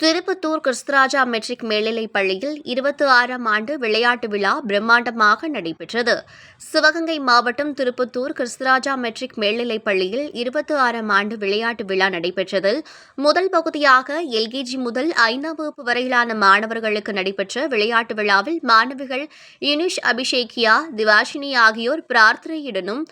Tirupattur Kristharaja matric மேல்நிலைப் பள்ளியில் இருபத்தி ஆறாம் ஆண்டு விளையாட்டு விழா பிரம்மாண்டமாக நடைபெற்றது. சிவகங்கை மாவட்டம் திருப்பத்தூர் கிறிஸ்தராஜா மெட்ரிக் மேல்நிலைப் பள்ளியில் இருபத்தி ஆறாம் ஆண்டு விளையாட்டு விழா நடைபெற்றதில் முதல் பகுதியாக எல்கேஜி முதல் ஐந்தாம் வகுப்பு வரையிலான மாணவர்களுக்கு நடைபெற்ற விளையாட்டு விழாவில் மாணவிகள் இனிஷ் அபிஷேக்கியா திவாஷினி ஆகியோர் பிரார்த்தனையுடனும்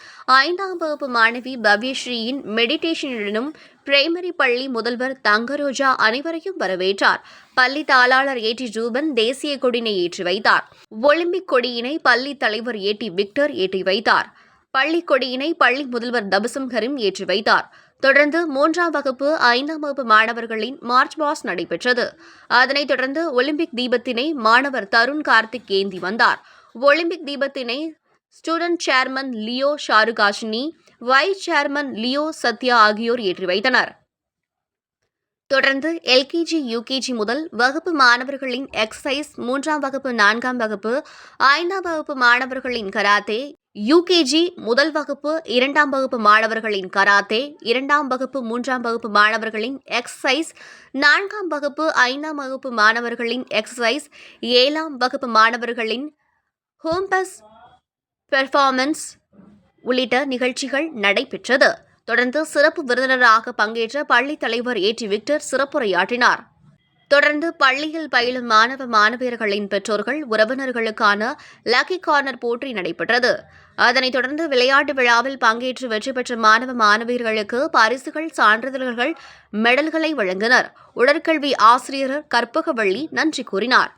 ஐந்தாம் வகுப்பு மாணவி பவ்யஸ்ரீயின் மெடிடேஷனுடனும் பிரைமரி பள்ளி முதல்வர் தங்கரோஜா அனைவரையும் வரவேற்றார். பள்ளி தாளாளர் ஏ. டி. ரூபன் தேசிய கொடியினை ஏற்றி வைத்தார். ஒலிம்பிக் கொடியினை பள்ளி தலைவர் ஏ. டி. விக்டர் ஏற்றி வைத்தார். பள்ளி கொடியினை பள்ளி முதல்வர் தபசம் கரீம் ஏற்றி வைத்தார். தொடர்ந்து மூன்றாம் வகுப்பு ஐந்தாம் வகுப்பு மாணவர்களின் மார்ச் பாஸ் நடைபெற்றது. அதனைத் தொடர்ந்து ஒலிம்பிக் தீபத்தினை மாணவர் தருண் கார்த்திக் ஏந்தி வந்தார். Olympic தீபத்தினை student chairman Leo Sharukashini vice chairman Leo Sathya ஆகியோர் ஏற்றி வைத்தனர். தொடர்ந்து எல்கேஜி யூகேஜி முதல் வகுப்பு மாணவர்களின் எக்ஸசைஸ் மூன்றாம் வகுப்பு நான்காம் வகுப்பு ஐந்தாம் வகுப்பு மாணவர்களின் கராத்தே யூகேஜி முதல் வகுப்பு இரண்டாம் வகுப்பு மாணவர்களின் கராத்தே இரண்டாம் வகுப்பு மூன்றாம் வகுப்பு மாணவர்களின் எக்ஸசைஸ் நான்காம் வகுப்பு ஐந்தாம் வகுப்பு மாணவர்களின் எக்ஸசைஸ் ஏழாம் வகுப்பு மாணவர்களின் ஹோம்பஸ் பெர்ஃபார்மன்ஸ் உள்ளிட்ட நிகழ்ச்சிகள் நடைபெற்றது. தொடர்ந்து சிறப்பு விருந்தினராக பங்கேற்ற பள்ளித் தலைவர் ஏற்றி விக்டர் சிறப்புரையாற்றினார். தொடர்ந்து பள்ளியில் பயிலும் மாணவ மாணவியர்களின் பெற்றோர்கள் உறவினர்களுக்கான லக்கி கார்னர் போட்டி நடைபெற்றது. அதனைத் தொடர்ந்து விளையாட்டு விழாவில் பங்கேற்று வெற்றி பெற்ற மாணவ மாணவியர்களுக்கு பரிசுகள் சான்றிதழ்கள் மெடல்களை வழங்கினர். உடற்கல்வி ஆசிரியர் கற்பகவள்ளி நன்றி கூறினார்.